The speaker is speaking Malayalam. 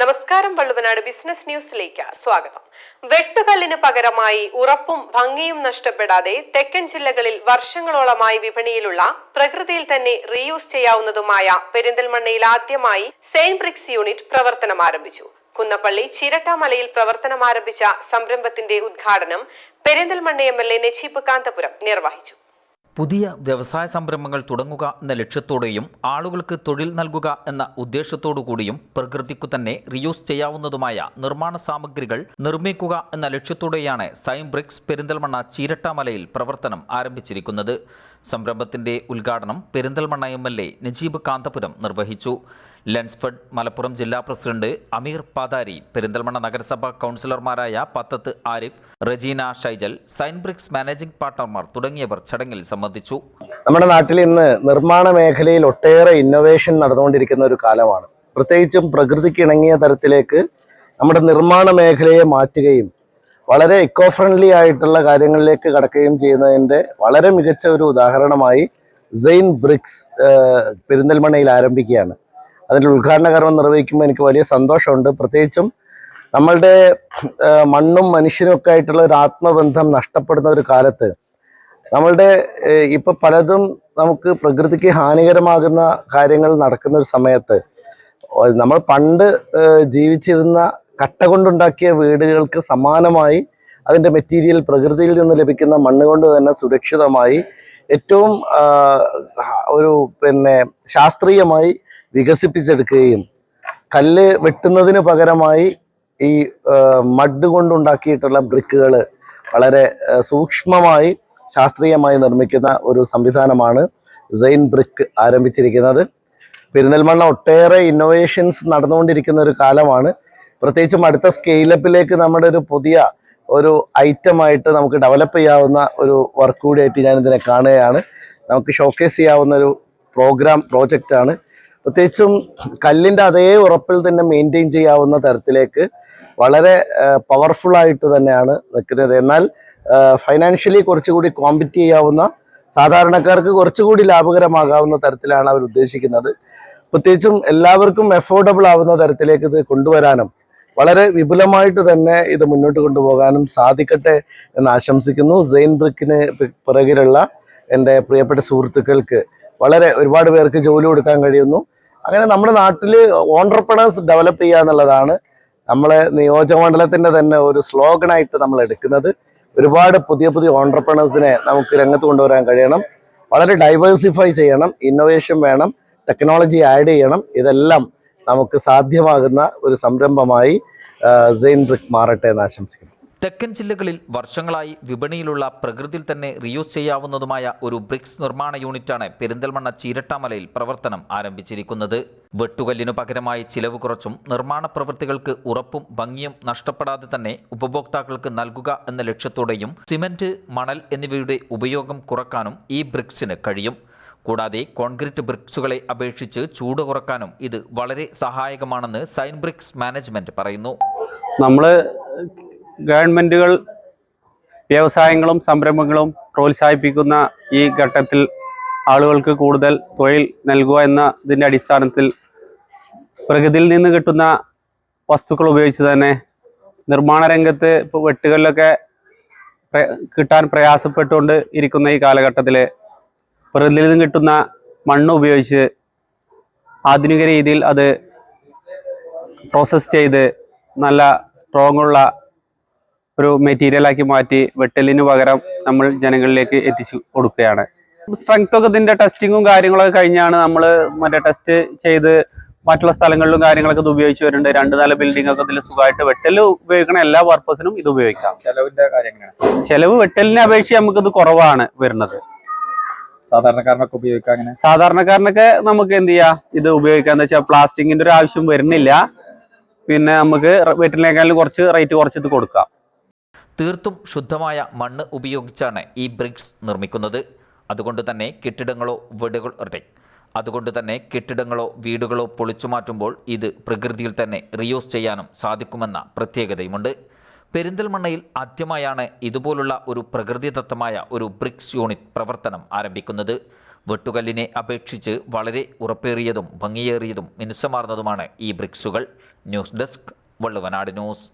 നമസ്കാരം വള്ളുവനാട് ബിസിനസ് ന്യൂസിലേക്ക് സ്വാഗതം. വെട്ടുകല്ലിന് പകരമായി ഉറപ്പും ഭംഗിയും നഷ്ടപ്പെടാതെ തെക്കൻ ജില്ലകളിൽ വർഷങ്ങളോളമായി വിപണിയിലുള്ള പ്രകൃതിയിൽ തന്നെ റീയൂസ് ചെയ്യാവുന്നതുമായ പെരിന്തൽമണ്ണയിൽ ആദ്യമായി സെയിൻ ബ്രിക്സ് യൂണിറ്റ് പ്രവർത്തനം ആരംഭിച്ചു. കുന്നപ്പള്ളി ചിരട്ടാമലയിൽ പ്രവർത്തനം ആരംഭിച്ച സംരംഭത്തിന്റെ ഉദ്ഘാടനം Perinthalmanna M L A Najeeb Kanthapuram നിർവഹിച്ചു. പുതിയ വ്യവസായ സംരംഭങ്ങൾ തുടങ്ങുക എന്ന ലക്ഷ്യത്തോടെയും ആളുകൾക്ക് തൊഴിൽ നൽകുക എന്ന ഉദ്ദേശത്തോടു കൂടിയും പ്രകൃതിക്കു തന്നെ റിയൂസ് ചെയ്യാവുന്നതുമായ നിർമ്മാണ സാമഗ്രികൾ നിർമ്മിക്കുക എന്ന ലക്ഷ്യത്തോടെയാണ് സൈം ബ്രിക്സ് പെരിന്തൽമണ്ണ ചീരട്ടാമലയിൽ പ്രവർത്തനം ആരംഭിച്ചിരിക്കുന്നത്. സംരംഭത്തിന്റെ ഉദ്ഘാടനം Perinthalmanna M L A Najeeb Kanthapuram നിർവഹിച്ചു. ലെൻസ്ഫഡ് മലപ്പുറം ജില്ലാ പ്രസിഡന്റ് അമീർ പാതാരി പെരിന്തൽമണ്ണ നഗരസഭാ കൗൺസിലർമാരായ പത്തത്ത് ആരിഫ് റജീന ഷൈജൽ സൈൻബ്രിക്സ് മാനേജിംഗ് പാർട്ണർമാർ തുടങ്ങിയവർ ചടങ്ങിൽ സംബന്ധിച്ചു. നമ്മുടെ നാട്ടിൽ ഇന്ന് നിർമ്മാണ മേഖലയിൽ ഒട്ടേറെ ഇന്നോവേഷൻ നടന്നുകൊണ്ടിരിക്കുന്ന ഒരു കാലമാണ്. പ്രത്യേകിച്ചും പ്രകൃതിക്ക് ഇണങ്ങിയ തരത്തിലേക്ക് നമ്മുടെ നിർമ്മാണ മേഖലയെ മാറ്റുകയും വളരെ ഇക്കോ ഫ്രണ്ട്ലി ആയിട്ടുള്ള കാര്യങ്ങളിലേക്ക് കടക്കുകയും ചെയ്യുന്നതിന്റെ വളരെ മികച്ച ഒരു ഉദാഹരണമായി സെയിൻ ബ്രിക്സ് പെരിന്തൽമണ്ണയിൽ ആരംഭിക്കുകയാണ്. അതിന്റെ ഉദ്ഘാടന കർമ്മം നിർവഹിക്കുമ്പോൾ എനിക്ക് വലിയ സന്തോഷമുണ്ട്. പ്രത്യേകിച്ചും നമ്മളുടെ മണ്ണും മനുഷ്യനും ഒക്കെ ആയിട്ടുള്ള ഒരു ആത്മബന്ധം നഷ്ടപ്പെടുന്ന ഒരു കാലത്ത് നമ്മളുടെ ഇപ്പം പലതും നമുക്ക് പ്രകൃതിക്ക് ഹാനികരമാകുന്ന കാര്യങ്ങൾ നടക്കുന്ന ഒരു സമയത്ത് നമ്മൾ പണ്ട് ജീവിച്ചിരുന്ന കട്ട കൊണ്ടുണ്ടാക്കിയ വീടുകൾക്ക് സമാനമായി അതിന്റെ മെറ്റീരിയൽ പ്രകൃതിയിൽ നിന്ന് ലഭിക്കുന്ന മണ്ണ് കൊണ്ട് തന്നെ സുരക്ഷിതമായി ഏറ്റവും ഒരു പിന്നെ ശാസ്ത്രീയമായി വികസിപ്പിച്ചെടുക്കുകയും കല്ല് വെട്ടുന്നതിന് പകരമായി ഈ മഡ് കൊണ്ടുണ്ടാക്കിയിട്ടുള്ള ബ്രിക്കുകൾ വളരെ സൂക്ഷ്മമായി ശാസ്ത്രീയമായി നിർമ്മിക്കുന്ന ഒരു സംവിധാനമാണ് സെയിൻ ബ്രിക്ക് ആരംഭിച്ചിരിക്കുന്നത്. പെരിന്തൽമണ്ണ ഒട്ടേറെ ഇന്നോവേഷൻസ് നടന്നുകൊണ്ടിരിക്കുന്ന ഒരു കാലമാണ്. പ്രത്യേകിച്ചും അടുത്ത സ്കെയിലപ്പിലേക്ക് നമ്മുടെ ഒരു പുതിയ ഒരു ഐറ്റമായിട്ട് നമുക്ക് ഡെവലപ്പ് ചെയ്യാവുന്ന ഒരു വർക്ക് കൂടിയായിട്ട് ഞാൻ ഇതിനെ കാണുകയാണ്. നമുക്ക് ഷോക്കേസ് ചെയ്യാവുന്ന ഒരു പ്രോഗ്രാം പ്രോജക്റ്റ് ആണ്. പ്രത്യേകിച്ചും കല്ലിന്റെ അതേ ഉറപ്പിൽ തന്നെ മെയിന്റെയിൻ ചെയ്യാവുന്ന തരത്തിലേക്ക് വളരെ പവർഫുൾ ആയിട്ട് തന്നെയാണ് നിൽക്കുന്നത്. എന്നാൽ ഫൈനാൻഷ്യലി കുറച്ചുകൂടി കോമ്പറ്റ് ചെയ്യാവുന്ന സാധാരണക്കാർക്ക് കുറച്ചുകൂടി ലാഭകരമാകാവുന്ന തരത്തിലാണ് അവർ ഉദ്ദേശിക്കുന്നത് പ്രത്യേകിച്ചും എല്ലാവർക്കും എഫോർഡബിൾ ആവുന്ന തരത്തിലേക്ക് ഇത് കൊണ്ടുവരാനും വളരെ വിപുലമായിട്ട് തന്നെ ഇത് മുന്നോട്ട് കൊണ്ടുപോകാനും സാധിക്കട്ടെ എന്ന് ആശംസിക്കുന്നു. സെയിൻ ബ്രിക്കിന് പിറകിലുള്ള എന്റെ പ്രിയപ്പെട്ട സുഹൃത്തുക്കൾക്ക് വളരെ ഒരുപാട് പേർക്ക് ജോലി കൊടുക്കാൻ കഴിയുന്നു. അങ്ങനെ നമ്മുടെ നാട്ടിൽ ഓണ്ടർപ്രണേഴ്സ് ഡെവലപ്പ് ചെയ്യുക എന്നുള്ളതാണ് നമ്മളെ നിയോജകമണ്ഡലത്തിന്റെ തന്നെ ഒരു സ്ലോഗനായിട്ട് നമ്മൾ എടുക്കുന്നത്. ഒരുപാട് പുതിയ പുതിയ ഓണ്ടർപ്രണേഴ്സിനെ നമുക്ക് രംഗത്ത് കൊണ്ടുവരാൻ കഴിയണം. വളരെ ഡൈവേഴ്സിഫൈ ചെയ്യണം. ഇന്നോവേഷൻ വേണം. ടെക്നോളജി ആഡ് ചെയ്യണം. ഇതെല്ലാം നമുക്ക് സാധ്യമാകുന്ന ഒരു സംരംഭമായി സെയിൻ ബ്രിക് മാറട്ടെ എന്ന് ആശംസിക്കുന്നു. തെക്കൻ ജില്ലകളിൽ വർഷങ്ങളായി വിപണിയിലുള്ള പ്രകൃതിയിൽ തന്നെ റിയൂസ് ചെയ്യാവുന്നതുമായ ഒരു ബ്രിക്സ് നിർമ്മാണ യൂണിറ്റാണ് പെരിന്തൽമണ്ണ ചീരട്ടാമലയിൽ പ്രവർത്തനം ആരംഭിച്ചിരിക്കുന്നത്. വെട്ടുകല്ലിനു പകരമായി ചിലവ് കുറച്ചും നിർമ്മാണ പ്രവൃത്തികൾക്ക് ഉറപ്പും ഭംഗിയും നഷ്ടപ്പെടാതെ തന്നെ ഉപഭോക്താക്കൾക്ക് നൽകുക എന്ന ലക്ഷ്യത്തോടെയും സിമന്റ് മണൽ എന്നിവയുടെ ഉപയോഗം കുറക്കാനും ഈ ബ്രിക്സിന് കഴിയും. കൂടാതെ കോൺക്രീറ്റ് ബ്രിക്സുകളെ അപേക്ഷിച്ച് ചൂട് കുറക്കാനും ഇത് വളരെ സഹായകമാണെന്ന് സൈൻ ബ്രിക്സ് മാനേജ്മെന്റ് പറയുന്നു. നമ്മൾ ഗവൺമെന്റുകൾ വ്യവസായങ്ങളും സംരംഭങ്ങളും പ്രോത്സാഹിപ്പിക്കുന്ന ഈ ഘട്ടത്തിൽ ആളുകൾക്ക് കൂടുതൽ തൊഴിൽ നൽകുക എന്നതിന്റെ അടിസ്ഥാനത്തിൽ പ്രകൃതിയിൽ നിന്ന് കിട്ടുന്ന വസ്തുക്കൾ ഉപയോഗിച്ച് തന്നെ നിർമ്മാണ രംഗത്ത് ഇപ്പോൾ വെട്ടുകളിലൊക്കെ കിട്ടാൻ പ്രയാസപ്പെട്ടുകൊണ്ട് ഇരിക്കുന്ന ഈ കാലഘട്ടത്തിൽ പ്രകൃതിയിൽ നിന്ന് കിട്ടുന്ന മണ്ണ് ഉപയോഗിച്ച് ആധുനിക രീതിയിൽ അത് പ്രോസസ്സ് ചെയ്ത് നല്ല സ്ട്രോങ് ഉള്ള ഒരു മെറ്റീരിയലാക്കി മാറ്റി വെട്ടലിന് പകരം നമ്മൾ ജനങ്ങളിലേക്ക് എത്തിച്ചു കൊടുക്കുകയാണ്. സ്ട്രെങ്ത് ഒക്കെ ഇതിന്റെ ടെസ്റ്റിങ്ങും കാര്യങ്ങളൊക്കെ കഴിഞ്ഞാണ് നമ്മൾ മറ്റേ ടെസ്റ്റ് ചെയ്ത് മറ്റുള്ള സ്ഥലങ്ങളിലും കാര്യങ്ങളൊക്കെ ഇത് ഉപയോഗിച്ച് വരുന്നുണ്ട്. രണ്ട് നില ബിൽഡിംഗ് ഒക്കെ ഇതിൽ സുഖമായിട്ട് വെട്ടൽ ഉപയോഗിക്കണ എല്ലാ പർപ്പസിനും ഇത് ഉപയോഗിക്കാം. ചെലവിന്റെ കാര്യങ്ങളാണ് ചെലവ് വെട്ടലിനെ അപേക്ഷിച്ച് നമുക്കിത് കുറവാണ് വരുന്നത്. സാധാരണക്കാരനൊക്കെ ഉപയോഗിക്കാം അങ്ങനെ? സാധാരണക്കാരനൊക്കെ നമുക്ക് എന്ത് ചെയ്യാം? ഇത് ഉപയോഗിക്കാന്ന് വെച്ചാൽ പ്ലാസ്റ്റിക്കിന്റെ ഒരു ആവശ്യം വരുന്നില്ല. പിന്നെ നമുക്ക് വീട്ടിലേക്കാളും കുറച്ച് റേറ്റ് കുറച്ച് ഇത് കൊടുക്കാം. തീർത്തും ശുദ്ധമായ മണ്ണ് ഉപയോഗിച്ചാണ് ഈ ബ്രിക്സ് നിർമ്മിക്കുന്നത്. അതുകൊണ്ട് തന്നെ കെട്ടിടങ്ങളോ വീടുകൾ അതുകൊണ്ട് തന്നെ കെട്ടിടങ്ങളോ വീടുകളോ പൊളിച്ചു മാറ്റുമ്പോൾ ഇത് പ്രകൃതിയിൽ തന്നെ റിയൂസ് ചെയ്യാനും സാധിക്കുമെന്ന പ്രത്യേകതയുമുണ്ട്. പെരിന്തൽമണ്ണയിൽ ആദ്യമായാണ് ഇതുപോലുള്ള ഒരു പ്രകൃതിദത്തമായ ഒരു ബ്രിക്സ് യൂണിറ്റ് പ്രവർത്തനം ആരംഭിക്കുന്നത്. വെട്ടുകല്ലിനെ അപേക്ഷിച്ച് വളരെ ഉറപ്പേറിയതും ഭംഗിയേറിയതും മിനുസമാർന്നതുമാണ് ഈ ബ്രിക്സുകൾ. News desk Valluvanad news.